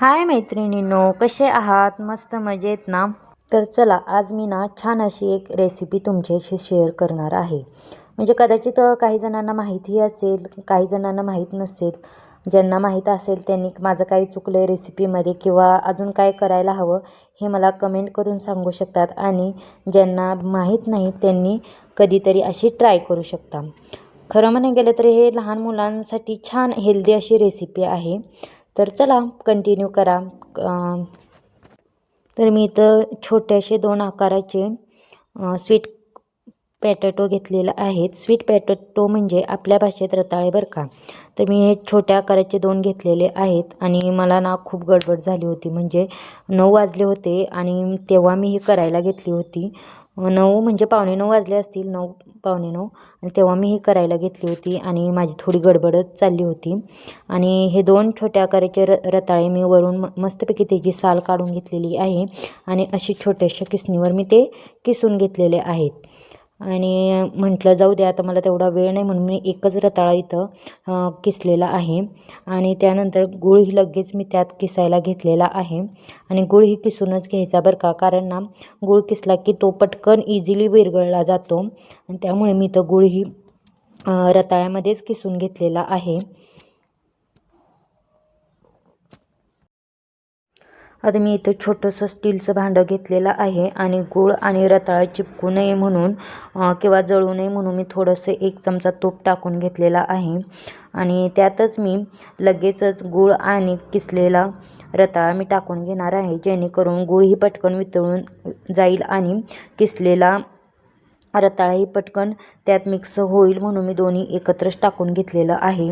हाय मैत्रिणींनो कसे आहात? मस्त मजेत ना? तर चला आज मी ना छान अशी एक रेसिपी तुमच्याशी शेअर करणार आहे. म्हणजे कदाचित काही जणांना माहितीही असेल काही जणांना माहीत नसेल. ज्यांना माहीत असेल त्यांनी माझं काही चुकलं आहे रेसिपीमध्ये किंवा अजून काय करायला हवं हे मला कमेंट करून सांगू शकतात आणि ज्यांना माहीत नाही त्यांनी कधीतरी अशी ट्राय करू शकता. खरं म्हणायला गेलं तर हे लहान मुलांसाठी छान हेल्दी अशी रेसिपी आहे. तर चला कंटिन्यू करा. तर मी इथं छोट्याशे दोन आकाराचे स्वीट पॅटॅटो घेतलेलं आहेत. स्वीट पॅटॅटो म्हणजे आपल्या भाषेत रताळे बरं का? तर मी हे छोट्या आकाराचे दोन घेतलेले आहेत आणि मला ना खूप गडबड झाली होती. म्हणजे नऊ वाजले होते आणि तेव्हा मी ही करायला घेतली होती. नऊ म्हणजे पावणे नऊ वाजले असतील नऊ पावणे नऊ. आणि तेव्हा मी ही करायला घेतली होती आणि माझी थोडी गडबडच चालली होती. आणि हे दोन छोट्या आकाराचे र रताळे मी वरून म मस्तपैकी त्याची साल काढून घेतलेली आहे. आणि अशी छोट्याशा किसणीवर मी ते किसून घेतलेले आहेत. आणि म्हटलं जाऊ दे आता मला तेवढा वेळ नाही म्हणून मी एकच रताळा इथं किसलेला आहे. आणि त्यानंतर गुळही लगेच मी त्यात किसायला घेतलेला आहे. आणि गुळही किसूनच घ्यायचा बरं का कारण ना गुळ किसला की तो पटकन इझिली विरघळला जातो. आणि त्यामुळे मी इथं गुळही रताळ्यामध्येच किसून घेतलेला आहे. आता मी इथं छोटंसं स्टीलचं भांडं घेतलेलं आहे आणि गूळ आणि रताळा चिपकू नये म्हणून किंवा जळू नये म्हणून मी थोडंसं एक चमचा तूप टाकून घेतलेला आहे. आणि त्यातच मी लगेचच गूळ आणि किसलेला रताळा मी टाकून घेणार आहे जेणेकरून गूळही पटकन वितळून जाईल आणि किसलेला रताळाही पटकन त्यात मिक्स होईल म्हणून मी दोन्ही एकत्रच टाकून घेतलेलं आहे.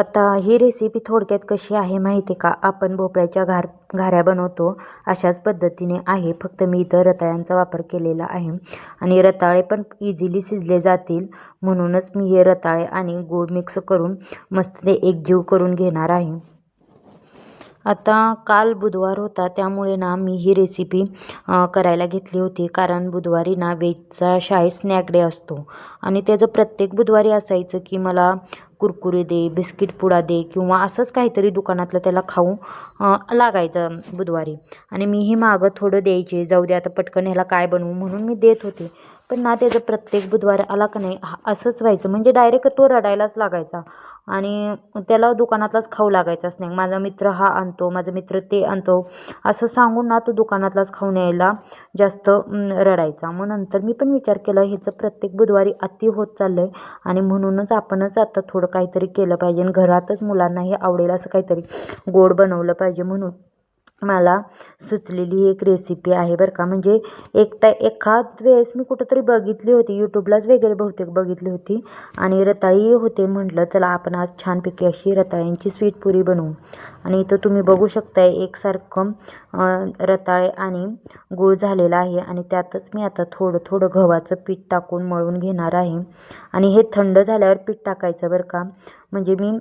आता ही रेसिपी थोडक्यात कशी आहे माहिती का? आपण भोपळ्याच्या घार घाऱ्या बनवतो. अशाच पद्धतीने आहे. फक्त मी इथं रताळ्यांचा वापर केलेला आहे. आणि रताळे पण इझिली शिजले जातील. म्हणूनच मी हे रताळे आणि गूळ मिक्स करून मस्त ते एकजीव करून घेणार आहे. आता काल बुधवार होता. त्यामुळे ना मी ही रेसिपी करायला घेतली होती. कारण बुधवारी ना वेजचा शाळेत स्नॅक डे असतो. आणि त्याचं प्रत्येक बुधवारी असायचं की मला कुरकुरे दे बिस्किट पुडा दे किंवा असंच काहीतरी दुकानातलं त्याला खाऊ लागायचं बुधवारी. आणि मीही मागं थोडं द्यायचे जाऊ दे आता पटकन ह्याला काय बनवू म्हणून मी देत होते. पण ना त्याचं प्रत्येक बुधवार आला का नाही हा- असंच व्हायचं. म्हणजे डायरेक्ट तो रडायलाच लागायचा. आणि त्याला दुकानातलाच खाऊ लागायचा स्नॅक माझा मित्र हा आणतो माझा मित्र ते आणतो. असं सांगून ना तो दुकानातलाच खाऊन यायला जास्त रडायचा. मग नंतर मी पण विचार केला ह्याचं प्रत्येक बुधवारी अति होत चाललं आहे आणि म्हणूनच आपणच आता थोडं काहीतरी केलं पाहिजे. आणि घरातच मुलांनाही आवडेल असं काहीतरी गोड बनवलं पाहिजे म्हणून. मला सुचलेली एक रेसिपी आहे बरं का. म्हणजे एकटा एखाद वेळेस मी कुठंतरी बघितली होती यूट्यूबलाच वगैरे बहुतेक बघितली होती. आणि रताळी होते म्हटलं चला आपण आज छानपैकी अशी रताळ्यांची स्वीट पुरी बनवू. आणि इथं तुम्ही बघू शकताय एकसारखं रताळे आणि गूळ झालेला आहे. आणि त्यातच मी आता थोडं थोडं गव्हाचं पीठ टाकून मळून घेणार आहे. आणि हे थंड झाल्यावर पीठ टाकायचं बरं का. म्हणजे मी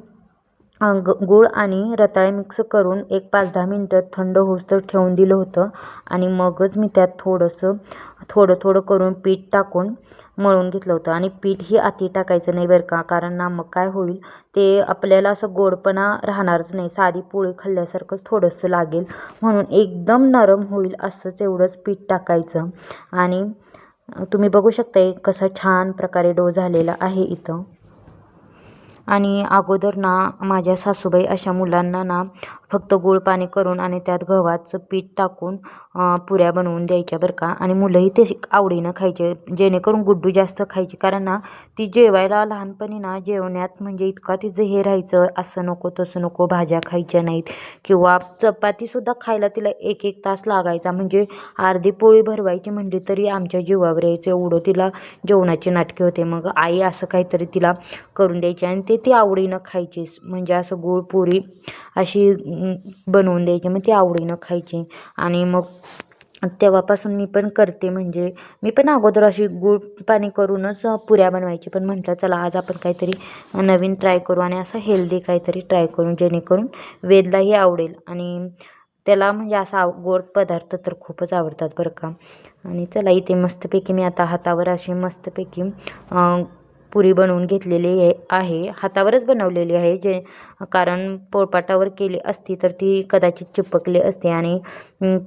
ग गूळ आणि रताळे मिक्स करून एक पाच दहा मिनटं थंड होऊस्तर ठेवून दिलं होतं. आणि मगच मी त्यात थोडंसं थोडं थोडं करून पीठ टाकून मळून घेतलं होतं. आणि पीठ ही अति टाकायचं नाही बरं का कारण ना मग काय होईल ते आपल्याला असं गोडपणा राहणारच नाही. साधी पोळी खाल्ल्यासारखंच थोडंसं लागेल. म्हणून एकदम नरम होईल असंच एवढंच पीठ टाकायचं. आणि तुम्ही बघू शकता कसा छान प्रकारे डो झालेला आहे इथं. आणि अगोदर ना माझ्या सासूबाई अशा मुलांना ना फक्त गूळ पाणी करून आणि त्यात गव्हाचं पीठ टाकून पुऱ्या बनवून द्यायच्या बरं का. आणि मुलंही ते आवडीनं खायचे जेणेकरून गुड्डू जास्त खायचे. कारण ना ती जेवायला लहानपणी ना जेवण्यात म्हणजे इतका तिचं हे राहायचं असं नको तसं नको भाज्या खायच्या नाहीत. किंवा चपातीसुद्धा खायला तिला एक एक तास लागायचा. म्हणजे अर्धी पोळी भरवायची म्हणली तरी आमच्या जीवावर यायचं. एवढं तिला जेवणाचे नाटके होते. मग आई असं काहीतरी तिला करून द्यायची. आणि ते ती आवडीनं खायचीच म्हणजे असं गोड पुरी अशी बनवून द्यायची. मग ती आवडीनं खायची. आणि मग तेव्हापासून मी पण करते. म्हणजे मी पण अगोदर अशी गूळ पाणी करूनच पुऱ्या बनवायची. पण म्हटलं चला आज आपण काहीतरी नवीन ट्राय करू आणि असं हेल्दी काहीतरी ट्राय करू. जेणेकरून वेदलाही आवडेल. आणि त्याला म्हणजे असा गोड पदार्थ तर खूपच आवडतात बरं का. आणि चला इथे मस्तपैकी मी आता हातावर अशी मस्तपैकी पुरी बनवून घेतलेली आहे आहे हातावरच बनवलेली आहे जे कारण पोळपाटावर केली असती तर ती कदाचित चिपकली असते आणि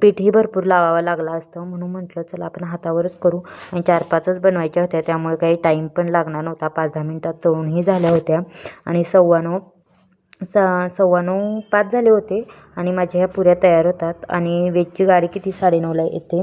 पीठही भरपूर लावावं लागलं असतं म्हणून म्हटलं चला आपण हातावरच करू. आणि चार पाचच बनवायच्या होत्या त्यामुळे काही टाईम पण लागणार नव्हता. पाच दहा मिनटात तळूनही झाल्या होत्या आणि सव्वाण्णव नऊ स सव्वा नऊ पाच झाले होते आणि माझ्या ह्या पुऱ्या तयार होतात आणि वेजची गाडी किती? साडेनऊला येते.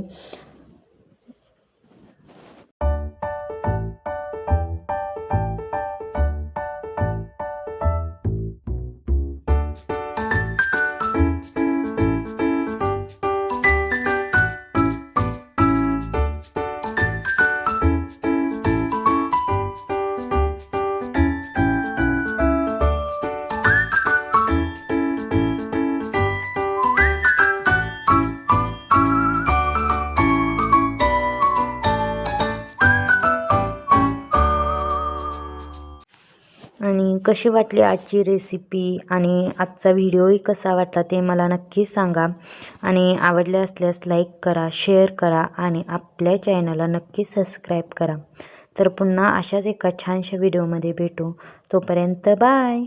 कशी वाटली आजची रेसिपी आणि आजचा व्हिडिओही कसा वाटला ते मला नक्की सांगा. आणि आवडले असल्यास लाईक करा शेअर करा आणि आपल्या चॅनलला नक्की सबस्क्राईब करा. तर पुन्हा अशाच एका छानशा व्हिडिओमध्ये भेटू. तोपर्यंत बाय